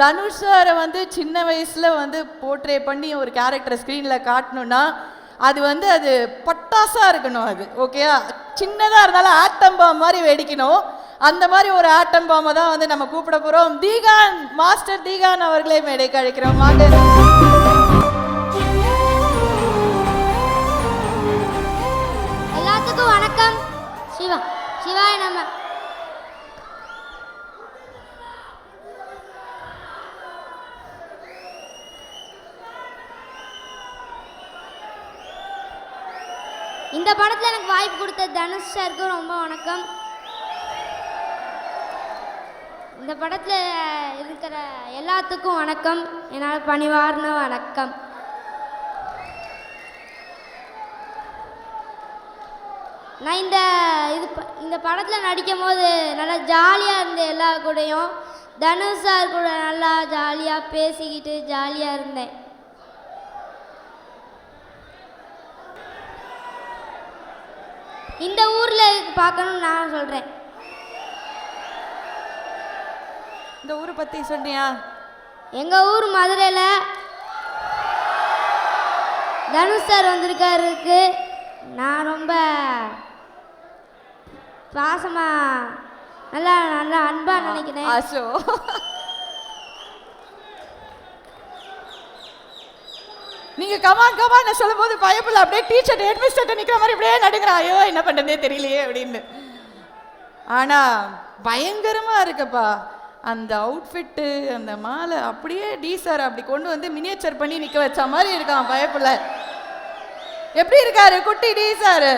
தனுஷ் சாரை வந்து சின்ன வயசில் வந்து போர்ட்ரே பண்ணி ஒரு கேரக்டரை ஸ்க்ரீனில் காட்டணும்னா அது வந்து அது பட்டாசாக இருக்கணும் அது ஓகேயா சின்னதாக இருந்தாலும் ஆட்டம் பாம் மாதிரி வெடிக்கணும். அந்த மாதிரி ஒரு ஆட்டம் பாம்பை தான் வந்து நம்ம கூப்பிட போகிறோம் தீகான் மாஸ்டர் தீகான் அவர்களே மேடைக்கு அழைக்கிறோம் எல்லாத்துக்கும் வணக்கம். சிவா சிவாய் நம்ம இந்த படத்தில் எனக்கு வாய்ப்பு கொடுத்த தனுஷ் சாருக்கு ரொம்ப வணக்கம். இந்த படத்தில் இருக்கிற எல்லாத்துக்கும் வணக்கம். என்னால் பணிவார்ந்த வணக்கம். நான் இந்த இது இந்த படத்தில் நடிக்கும் போது நல்லா ஜாலியாக இருந்தேன் எல்லா கூடயும் தனுஷ் சார் கூட நல்லா ஜாலியாக பேசிக்கிட்டு ஜாலியாக இருந்தேன். இந்த ஊரில் பார்க்கணும்னு நான் சொல்கிறேன் இந்த ஊரை பற்றி சொன்னியா? எங்கள் ஊர் மதுரையில் தனுஷ் சார் வந்திருக்காருக்கு. நான் ரொம்ப பாசமாக நல்லா நல்லா அன்பாக நினைக்கிறேன். ஆஷோ நீங்க கமான் கமான் சொல்லும்போது பயப்பில் அப்படியே டீச்சர் ஹெட்மிஸ்டர் நிற்கிற மாதிரி அப்படியே நடுங்கிறான் ஐயோ என்ன பண்ணுறதே தெரியலையே அப்படின்னு. ஆனா பயங்கரமாக இருக்குப்பா. அந்த அவுட்ஃபிட்டு அந்த மாலை அப்படியே டி சார் அப்படி கொண்டு வந்து மினியேச்சர் பண்ணி நிற்க வச்ச மாதிரி இருக்கான். பயப்பில் எப்படி இருக்காரு? குட்டி டி சார்